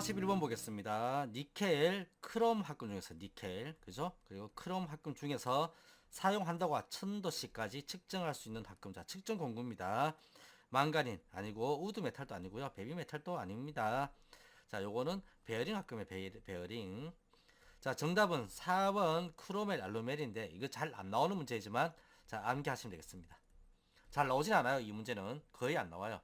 41번 보겠습니다. 니켈, 크롬 합금 중에서 니켈, 그죠? 그리고 크롬 합금 중에서 사용한다고 1000도씨까지 측정할 수 있는 합금. 자, 측정 공구입니다. 망가닌 아니고 우드 메탈도 아니고요. 베비 메탈도 아닙니다. 자, 요거는 베어링 합금의 베, 베어링. 자, 정답은 4번 크로멜 알루멜인데 이거 잘 안 나오는 문제이지만 자, 암기하시면 되겠습니다. 잘 나오진 않아요. 이 문제는 거의 안 나와요.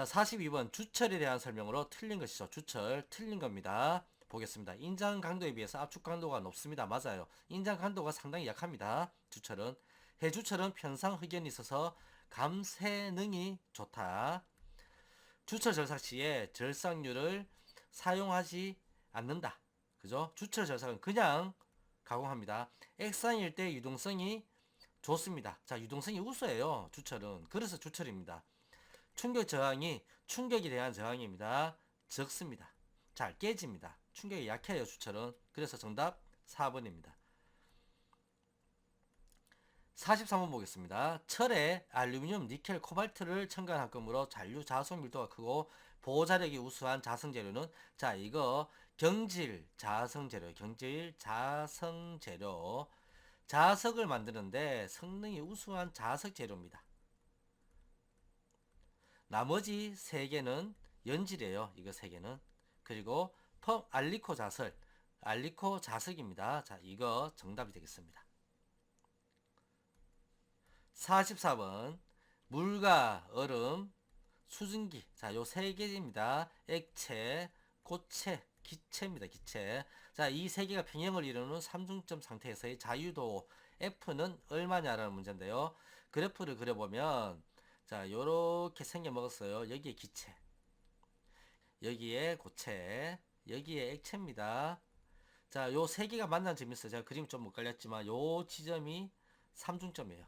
자, 42번 주철에 대한 설명으로 틀린 것이죠. 주철 틀린 겁니다. 보겠습니다. 인장 강도에 비해서 압축 강도가 높습니다. 맞아요. 인장 강도가 상당히 약합니다. 주철은 해주철은 편상 흑연이 있어서 감세능이 좋다. 주철 절삭 시에 절삭률을 사용하지 않는다. 그죠? 주철 절삭은 그냥 가공합니다. 액상일 때 유동성이 좋습니다. 자, 유동성이 우수해요. 주철은. 그래서 주철입니다. 충격 저항이 충격에 대한 저항입니다. 적습니다. 잘 깨집니다. 충격이 약해요, 주철은. 그래서 정답 4번입니다. 43번 보겠습니다. 철에 알루미늄, 니켈, 코발트를 첨가한 합금으로 잔류 자석 밀도가 크고 보호자력이 우수한 자성 재료는 자 이거 경질 자성 재료, 경질 자성 재료, 자석을 만드는데 성능이 우수한 자석 재료입니다. 나머지 세 개는 연질이에요. 이거 세 개는 그리고 펌 알리코 자설, 알리코 자석입니다. 자 이거 정답이 되겠습니다. 44번 물과 얼음 수증기 자 요 세 개입니다 액체 고체 기체입니다 기체 자 이 세 개가 평형을 이루는 삼중점 상태에서의 자유도 F는 얼마냐라는 문제인데요 그래프를 그려보면 자 요렇게 생겨 먹었어요 여기에 기체 여기에 고체 여기에 액체입니다 자 요 세 개가 만난 점이 있어요 제가 그림 좀못 걸렸지만 요 지점이 삼중점이에요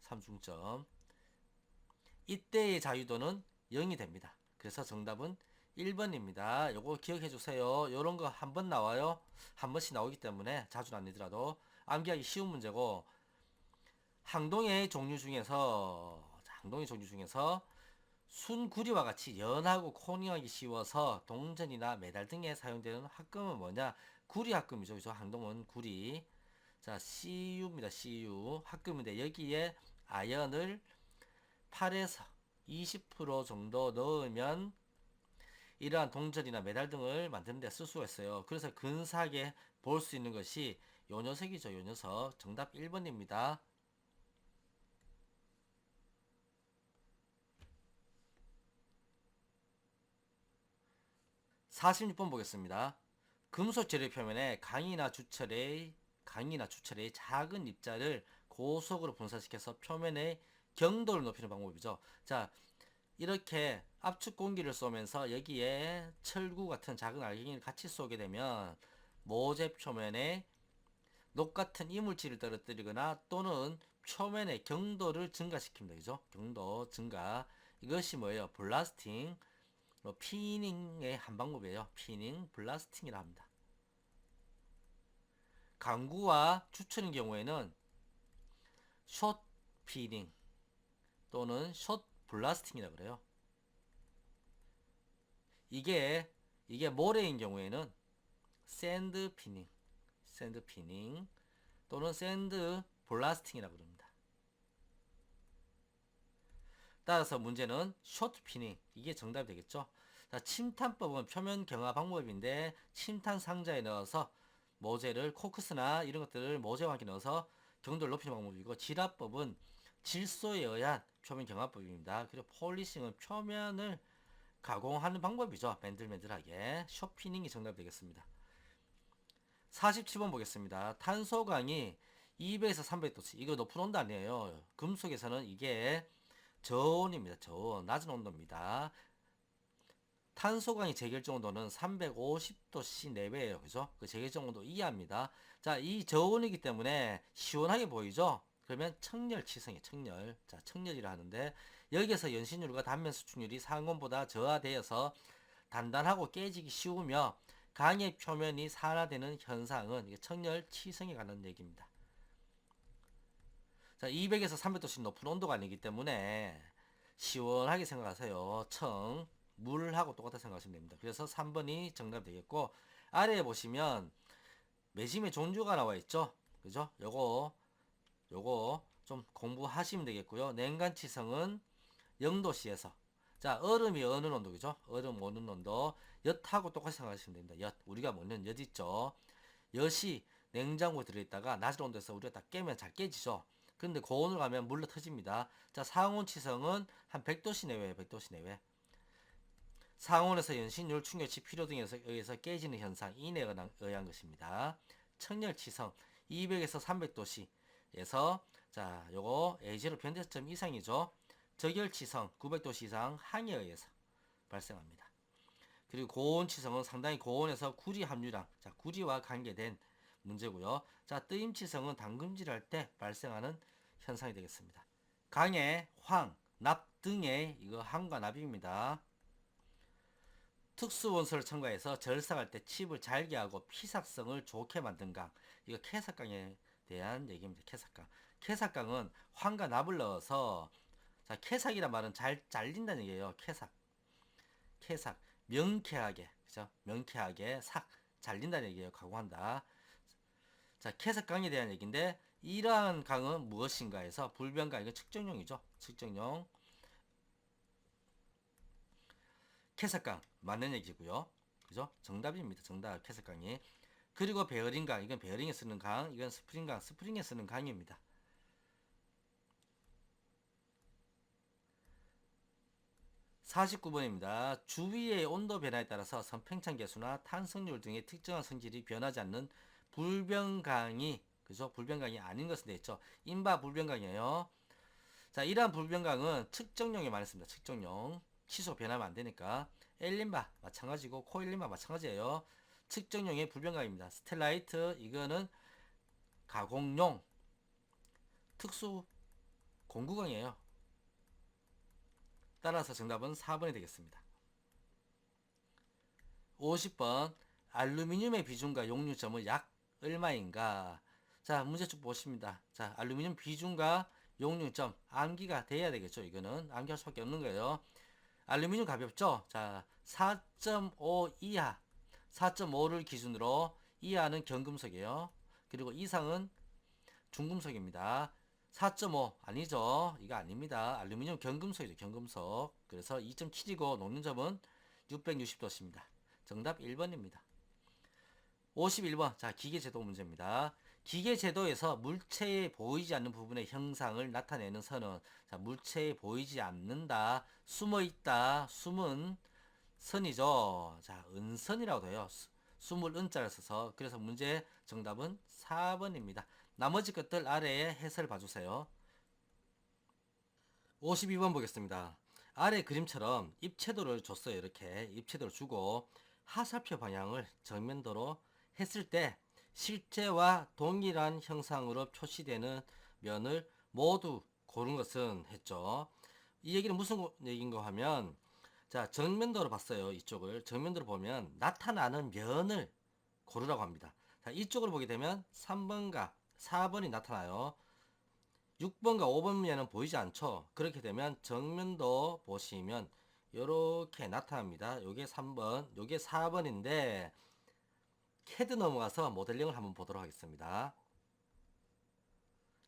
삼중점. 이때의 자유도는 0이 됩니다. 그래서 정답은 1번입니다. 요거 기억해 주세요. 요런 거 한 번 나와요. 한 번씩 나오기 때문에 자주는 아니더라도 암기하기 쉬운 문제고 항동의 종류 중에서 항동의 종류 중에서 순구리와 같이 연하고 코닝하기 쉬워서 동전이나 메달 등에 사용되는 합금은 뭐냐? 구리 합금이죠. 그죠? 항동은 구리. 자, CU입니다. CU. 합금인데 여기에 아연을 8에서 20% 정도 넣으면 이러한 동전이나 메달 등을 만드는 데 쓸 수가 있어요. 그래서 근사하게 볼 수 있는 것이 요 녀석이죠. 요 녀석. 정답 1번입니다. (46번) 보겠습니다. 금속 재료 표면에 강이나 주철의 강이나 주철의 작은 입자를 고속으로 분사시켜서 표면의 경도를 높이는 방법이죠. 자, 이렇게 압축 공기를 쏘면서 여기에 철구 같은 작은 알갱이를 같이 쏘게 되면 모재 표면에 녹 같은 이물질을 떨어뜨리거나 또는 표면의 경도를 증가시킵니다. 그죠? 경도 증가. 이것이 뭐예요? 블라스팅. 뭐 피닝의 한 방법이에요. 피닝, 블라스팅이라 합니다. 강구와 추천인 경우에는 숏 피딩 또는 숏 블라스팅이라 그래요. 이게 이게 모래인 경우에는 샌드 피닝, 샌드 피닝 또는 샌드 블라스팅이라 그럽니다. 따라서 문제는 숏 피닝 이게 정답이 되겠죠. 자, 침탄법은 표면 경화 방법인데 침탄 상자에 넣어서 모재를 코크스나 이런 것들을 모재 화기 넣어서 경도를 높이는 방법이고 지압법은 질소에 의한 표면 경화법입니다. 그리고 폴리싱은 표면을 가공하는 방법이죠. 맨들맨들하게 쇼피닝이 정답 되겠습니다. 47번 보겠습니다. 탄소강이 200에서 300도씨 이거 높은 온도 아니에요. 금속에서는 이게 저온입니다. 저온 낮은 온도입니다. 탄소강의 제결정 온도는 350도씨 내외예요. 그죠? 그 제결정 온도 이하입니다. 자, 이 저온이기 때문에 시원하게 보이죠? 그러면 청열 치성이 청열. 자, 청열이라 하는데 여기에서 연신율과 단면 수축률이 상온보다 저하되어서 단단하고 깨지기 쉬우며 강의 표면이 산화되는 현상은 청열 치성에 관한 얘기입니다. 자, 200에서 300도씨 높은 온도가 아니기 때문에 시원하게 생각하세요. 청. 물하고 똑같다 생각하시면 됩니다. 그래서 3번이 정답이 되겠고 아래에 보시면 매짐의 종류가 나와 있죠. 그죠? 요거 요거 좀 공부하시면 되겠고요. 냉간치성은 0도씨에서 자 얼음이 어느 온도죠? 얼음 어느 온도 엿하고 똑같이 생각하시면 됩니다. 엿 우리가 먹는 엿 있죠. 엿이 냉장고에 들어있다가 낮은 온도에서 우리가 딱 깨면 잘 깨지죠. 근데 고온으로 가면 물로 터집니다. 자 상온치성은 한 100도씨 내외에 100도씨 내외. 상온에서 연신율, 충격치, 필요 등에 의해서 깨지는 현상 인에 의한, 의한 것입니다. 청열치성 200에서 300도씨에서 자 요거 A0 변대점 이상이죠. 저결치성 900도씨 이상 항에 의해서 발생합니다. 그리고 고온치성은 상당히 고온에서 구리 함유량, 자 구리와 관계된 문제고요. 자 뜨임치성은 담금질 할 때 발생하는 현상이 되겠습니다. 강의 황, 납 등의 이거 항과 납입니다. 특수 원소를 첨가해서 절삭할 때 칩을 잘게 하고 피삭성을 좋게 만든 강. 이거 캐삭강에 대한 얘기입니다. 캐삭강. 캐삭강은 황과 납을 넣어서 자 캐삭이란 말은 잘 잘린다는 얘기예요. 캐삭. 캐삭. 명쾌하게. 그죠? 명쾌하게 삭 잘린다는 얘기예요. 가공한다. 자 캐삭강에 대한 얘기인데 이러한 강은 무엇인가 해서 불변강 이거 측정용이죠. 측정용. 캐삭강 맞는 얘기고요. 그죠? 정답입니다. 정답 캐삭강이. 그리고 베어링강 이건 베어링에 쓰는 강, 이건 스프링강, 스프링에 쓰는 강입니다. (49번입니다) 주위의 온도 변화에 따라서 선팽창 계수나 탄성률 등의 특정한 성질이 변하지 않는 불변강이 그죠 불변강이 아닌 것은 되겠죠 인바 불변강이에요 자 이러한 불변강은 측정용에 많이 씁니다 측정용 취소 변하면 안 되니까 엘린바 마찬가지고 코일린바 마찬가지예요. 측정용의 불변강입니다. 스텔라이트 이거는 가공용 특수 공구강이에요. 따라서 정답은 4번이 되겠습니다. 50번 알루미늄의 비중과 용류점은 약 얼마인가? 자 문제 쭉 보십니다. 자 알루미늄 비중과 용류점 암기가 돼야 되겠죠. 이거는 암기할 수밖에 없는 거예요. 알루미늄 가볍죠? 자, 4.5 이하, 4.5를 기준으로 이하는 경금속이에요. 그리고 이상은 중금속입니다. 4.5 아니죠? 이거 아닙니다. 알루미늄 경금속이죠. 경금속. 그래서 2.7이고 녹는 점은 660도씨입니다. 정답 1번입니다. 51번. 자, 기계제도 문제입니다. 기계제도에서 물체에 보이지 않는 부분의 형상을 나타내는 선은 자, 물체에 보이지 않는다, 숨어 있다, 숨은 선이죠. 자, 은선이라고 돼요. 수, 숨을 은자를 써서 그래서 문제 정답은 4번입니다. 나머지 것들 아래에 해설 봐주세요. 52번 보겠습니다. 아래 그림처럼 입체도를 줬어요. 이렇게 입체도를 주고 하살표 방향을 정면도로 했을 때 실제와 동일한 형상으로 표시되는 면을 모두 고른 것은 했죠. 이 얘기는 무슨 얘기인가 하면 자 정면도로 봤어요. 이쪽을 정면도로 보면 나타나는 면을 고르라고 합니다. 자 이쪽을 보게 되면 3번과 4번이 나타나요. 6번과 5번 면은 보이지 않죠. 그렇게 되면 정면도 보시면 이렇게 나타납니다. 요게 3번, 요게 4번인데 캐드 넘어가서 모델링을 한번 보도록 하겠습니다.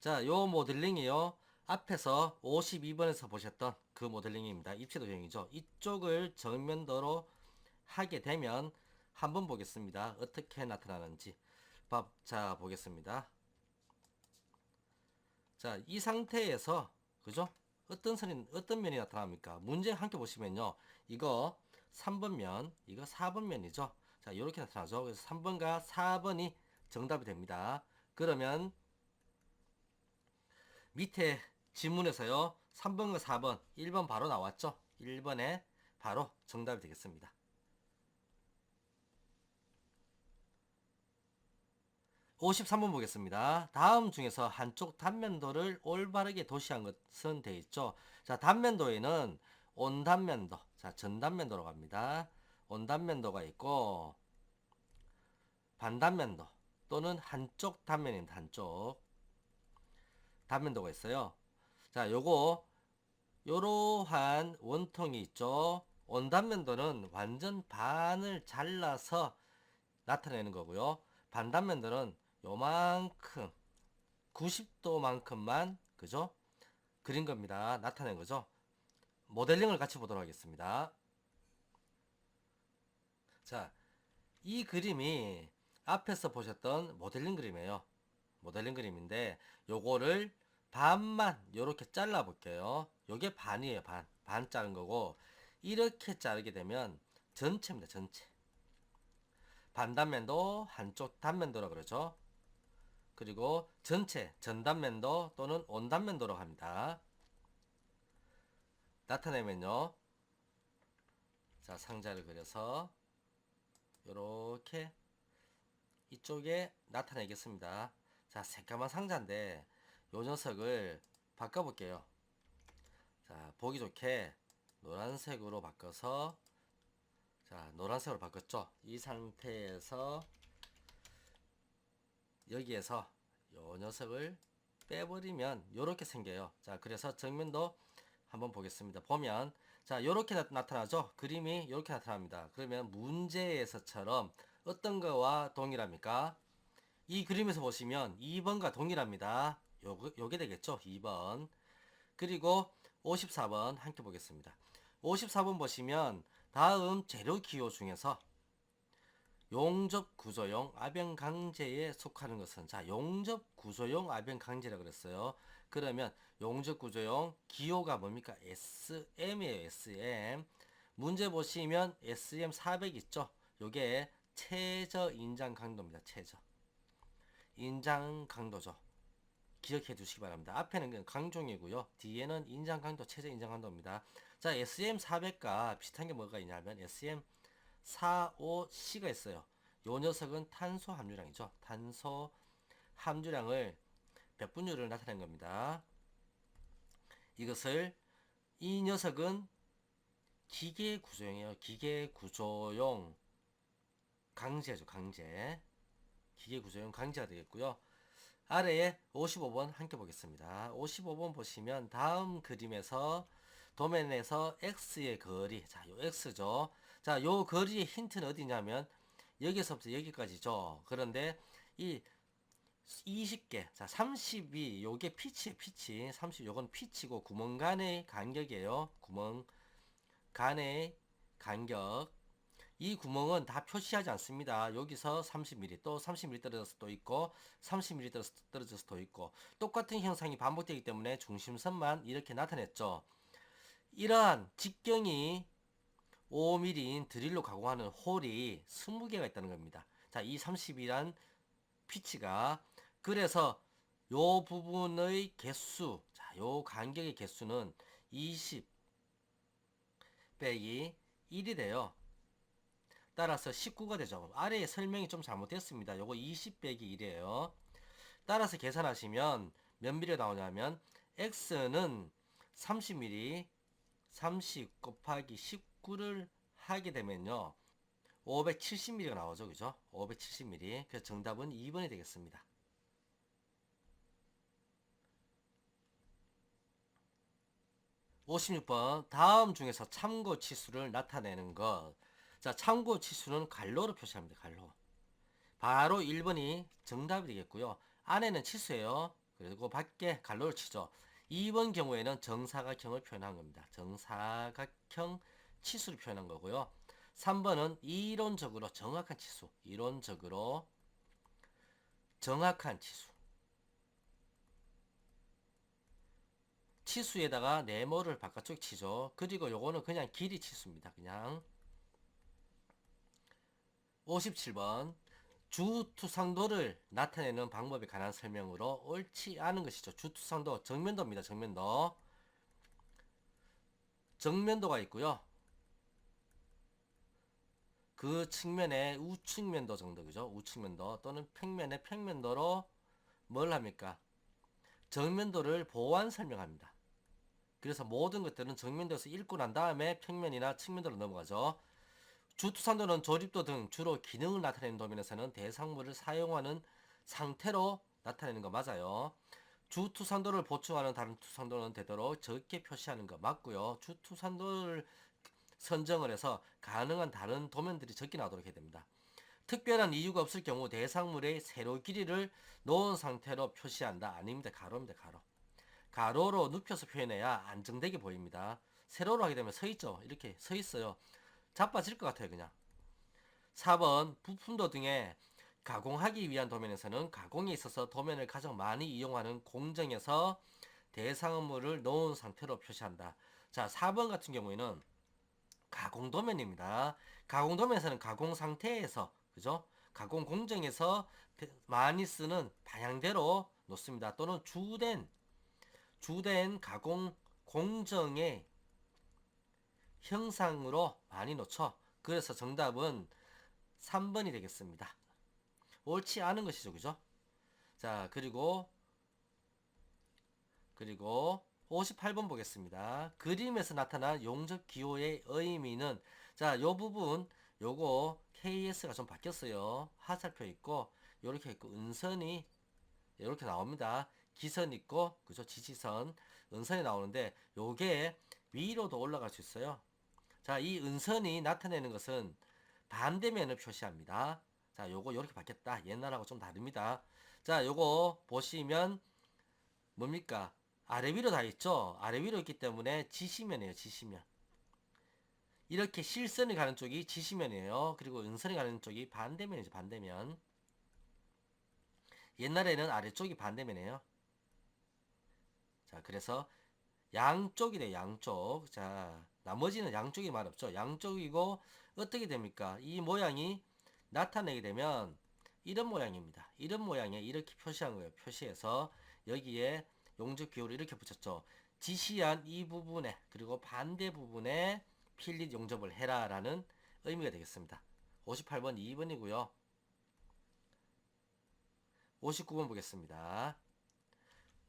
자, 요 모델링이요. 앞에서 52번에서 보셨던 그 모델링입니다. 입체 도형이죠. 이쪽을 정면도로 하게 되면 한번 보겠습니다. 어떻게 나타나는지. 자, 보겠습니다. 자, 이 상태에서 그죠? 어떤 선이 어떤 면이 나타납니까? 문제 함께 보시면요. 이거 3번 면, 이거 4번 면이죠. 자, 이렇게 나타나죠. 그래서 3번과 4번이 정답이 됩니다. 그러면 밑에 지문에서요. 3번과 4번, 1번 바로 나왔죠. 1번에 바로 정답이 되겠습니다. 53번 보겠습니다. 다음 중에서 한쪽 단면도를 올바르게 도시한 것은 되어 있죠. 자, 단면도에는 온단면도, 자, 전단면도로 갑니다. 온단면도가 있고, 반단면도 또는 한쪽 단면입니다. 한쪽. 단면도가 있어요. 자, 요거, 요러한 원통이 있죠. 온단면도는 완전 반을 잘라서 나타내는 거고요. 반단면도는 요만큼 90도만큼만 그죠? 그린 겁니다. 나타낸 거죠. 모델링을 같이 보도록 하겠습니다. 자, 이 그림이 앞에서 보셨던 모델링 그림이에요. 모델링 그림인데 요거를 반만 요렇게 잘라 볼게요. 요게 반이에요. 반. 반 자른 거고 이렇게 자르게 되면 전체입니다. 전체. 반단면도 한쪽 단면도라 그러죠. 그리고 전체 전단면도 또는 온단면도라고 합니다. 나타내면요. 자, 상자를 그려서 요렇게 이쪽에 나타내겠습니다. 자, 새까만 상자인데 요 녀석을 바꿔볼게요. 자, 보기 좋게 노란색으로 바꿔서 자, 노란색으로 바꿨죠. 이 상태에서 여기에서 요 녀석을 빼버리면 요렇게 생겨요. 자, 그래서 정면도 한번 보겠습니다. 보면 자, 요렇게 나, 타나죠 그림이 요렇게 나타납니다. 그러면 문제에서처럼 어떤 거와 동일합니까? 이 그림에서 보시면 2번과 동일합니다. 요, 요게 되겠죠. 2번. 그리고 54번 함께 보겠습니다. 54번 보시면 다음 재료 기호 중에서 용접 구조용 아변 강제에 속하는 것은 자 용접 구조용 아변 강제라 그랬어요. 그러면 용접 구조용 기호가 뭡니까? SM이에요. SM. 문제 보시면 SM 400 있죠? 요게 최저 인장 강도입니다. 최저. 인장 강도죠. 기억해 두시기 바랍니다. 앞에는 강종이고요. 뒤에는 인장 강도, 최저 인장 강도입니다. 자, SM 400과 비슷한 게 뭐가 있냐면 SM 45C가 있어요. 요 녀석은 탄소 함유량이죠. 탄소 함유량을 백분율을 나타낸 겁니다. 이것을 이 녀석은 기계 구조용이에요. 기계 구조용 강제죠. 강제. 기계 구조용 강제가 되겠고요. 아래에 55번 함께 보겠습니다. 55번 보시면 다음 그림에서 도면에서 x의 거리, 자, 요 x죠. 자, 요 거리의 힌트는 어디냐면 여기서부터 여기까지죠. 그런데 이 20개, 자, 32, 요게 피치, 피치, 30, 요건 피치고 구멍 간의 간격이에요. 구멍 간의 간격. 이 구멍은 다 표시하지 않습니다. 여기서 30mm, 또 30mm 떨어져서 또 있고, 30mm 떨어져서, 또 있고, 똑같은 현상이 반복되기 때문에 중심선만 이렇게 나타냈죠. 이러한 직경이 5mm인 드릴로 가공하는 홀이 20개가 있다는 겁니다. 자, 이 30이란 피치가 그래서 요 부분의 개수, 자, 요 간격의 개수는 20 빼기 1이 돼요. 따라서 19가 되죠. 아래에 설명이 좀 잘못됐습니다. 요거 20 빼기 1이에요. 따라서 계산하시면 몇 미리 나오냐면 x는 30mm 30 곱하기 19를 하게 되면요. 570mm가 나오죠. 그죠? 570mm. 그래서 정답은 2번이 되겠습니다. (56번) 다음 중에서 참고 치수를 나타내는 것. 자, 참고 치수는 갈로로 표시합니다. 갈로. 바로 1번이 정답이 되겠고요. 안에는 치수예요. 그리고 밖에 갈로를 치죠. 2번 경우에는 정사각형을 표현한 겁니다. 정사각형 치수를 표현한 거고요. 3번은 이론적으로 정확한 치수. 이론적으로 정확한 치수. 치수에다가 네모를 바깥쪽 치죠. 그리고 요거는 그냥 길이 치수입니다. 그냥 57번 주투상도를 나타내는 방법에 관한 설명으로 옳지 않은 것이죠. 주투상도 정면도입니다. 정면도 정면도가 있고요. 그 측면에 우측면도 정도 그죠? 우측면도 또는 평면의 평면도로 뭘 합니까? 정면도를 보완 설명합니다. 그래서 모든 것들은 정면도에서 읽고 난 다음에 평면이나 측면도로 넘어가죠. 주투산도는 조립도 등 주로 기능을 나타내는 도면에서는 대상물을 사용하는 상태로 나타내는 거 맞아요. 주투산도를 보충하는 다른 투산도는 되도록 적게 표시하는 거 맞고요. 주투산도를 선정을 해서 가능한 다른 도면들이 적게 나오도록 해야 됩니다. 특별한 이유가 없을 경우 대상물의 세로 길이를 놓은 상태로 표시한다. 아닙니다. 가로입니다. 가로. 가로로 눕혀서 표현해야 안정되게 보입니다. 세로로 하게 되면 서 있죠. 이렇게 서 있어요. 자빠질 것 같아요. 그냥. 4번 부품도 등에 가공하기 위한 도면에서는 가공에 있어서 도면을 가장 많이 이용하는 공정에서 대상물을 놓은 상태로 표시한다. 자, 4번 같은 경우에는 가공 도면입니다. 가공 도면에서는 가공 상태에서 그죠? 가공 공정에서 대- 많이 쓰는 방향대로 놓습니다. 또는 주된 주된 가공 공정의 형상으로 많이 놓죠. 그래서 정답은 3번이 되겠습니다. 옳지 않은 것이죠. 그죠? 자, 그리고 그리고 58번 보겠습니다. 그림에서 나타난 용접 기호의 의미는 자, 요 부분 요거 KS가 좀 바뀌었어요. 화살표 있고 요렇게 있고 은선이 이렇게 나옵니다. 기선 있고 그죠? 지지선, 은선이 나오는데 요게 위로도 올라갈 수 있어요. 자, 이 은선이 나타내는 것은 반대면을 표시합니다. 자, 요거 요렇게 바뀌었다. 옛날하고 좀 다릅니다. 자, 요거 보시면 뭡니까? 아래 위로 다 있죠? 아래 위로 있기 때문에 지시면이에요, 지시면. 이렇게 실선이 가는 쪽이 지시면이에요. 그리고 은선이 가는 쪽이 반대면이죠, 반대면. 옛날에는 아래쪽이 반대면이에요. 자, 그래서 양쪽이래, 양쪽. 자, 나머지는 양쪽이 말 없죠. 양쪽이고, 어떻게 됩니까? 이 모양이 나타내게 되면 이런 모양입니다. 이런 모양에 이렇게 표시한 거예요. 표시해서 여기에 용접 기호를 이렇게 붙였죠. 지시한 이 부분에 그리고 반대 부분에 필릿 용접을 해라라는 의미가 되겠습니다. 58번 2번이고요. 59번 보겠습니다.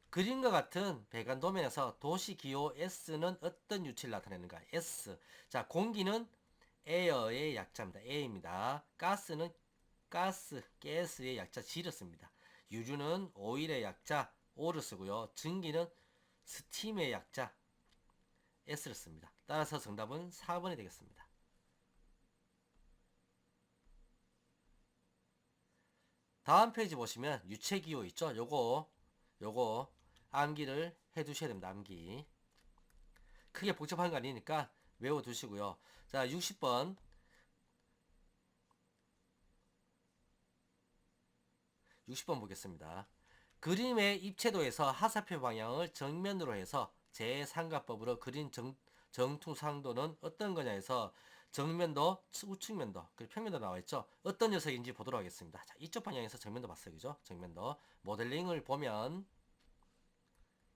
그림과 같은 배관 도면에서 도시 기호 S는 어떤 유치를 나타내는가? S. 자, 공기는 에어의 약자입니다. A입니다. 가스는 가스, 가스의 약자 G를 씁니다. 유류는 오일의 약자 O를 쓰고요. 증기는 스팀의 약자 S를 씁니다. 따라서 정답은 4번이 되겠습니다. 다음 페이지 보시면 유체 기호 있죠? 요거 요거 암기를 해 두셔야 됩니다. 암기. 크게 복잡한 거 아니니까 외워 두시고요. 자, 60번. 60번 보겠습니다. 그림의 입체도에서 하사표 방향을 정면으로 해서 제3가법으로 그린 정, 정퉁상도는 어떤 거냐 해서 정면도, 우측면도, 그리고 평면도 나와 있죠. 어떤 녀석인지 보도록 하겠습니다. 자, 이쪽 방향에서 정면도 봤어요. 그죠? 정면도. 모델링을 보면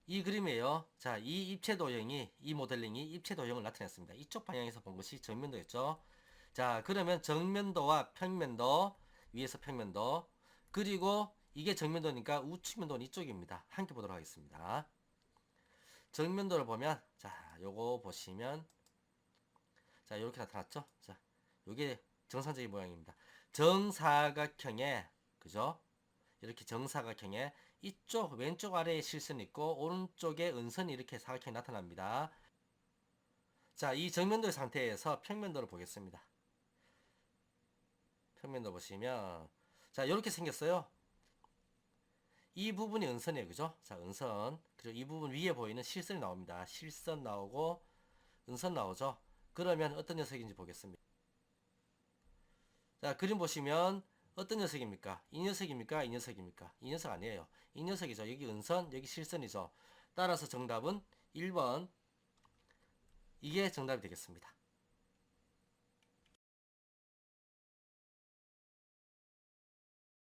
이 그림이에요. 자, 이 입체 도형이 이 모델링이 입체 도형을 나타냈습니다. 이쪽 방향에서 본 것이 정면도였죠. 자, 그러면 정면도와 평면도 위에서 평면도 그리고 이게 정면도니까 우측면도는 이쪽입니다. 함께 보도록 하겠습니다. 정면도를 보면 자, 요거 보시면 자, 이렇게 나타났죠? 자, 요게 정상적인 모양입니다. 정사각형에 그죠? 이렇게 정사각형에 이쪽 왼쪽 아래에 실선이 있고 오른쪽에 은선이 이렇게 사각형이 나타납니다. 자, 이 정면도의 상태에서 평면도를 보겠습니다. 평면도 보시면 자, 이렇게 생겼어요. 이 부분이 은선이에요. 그죠? 자, 은선. 그리고 이 부분 위에 보이는 실선이 나옵니다. 실선 나오고 은선 나오죠? 그러면 어떤 녀석인지 보겠습니다. 자, 그림 보시면 어떤 녀석입니까? 이 녀석입니까? 이 녀석입니까? 이 녀석 아니에요. 이 녀석이죠. 여기 은선, 여기 실선이죠. 따라서 정답은 1번. 이게 정답이 되겠습니다.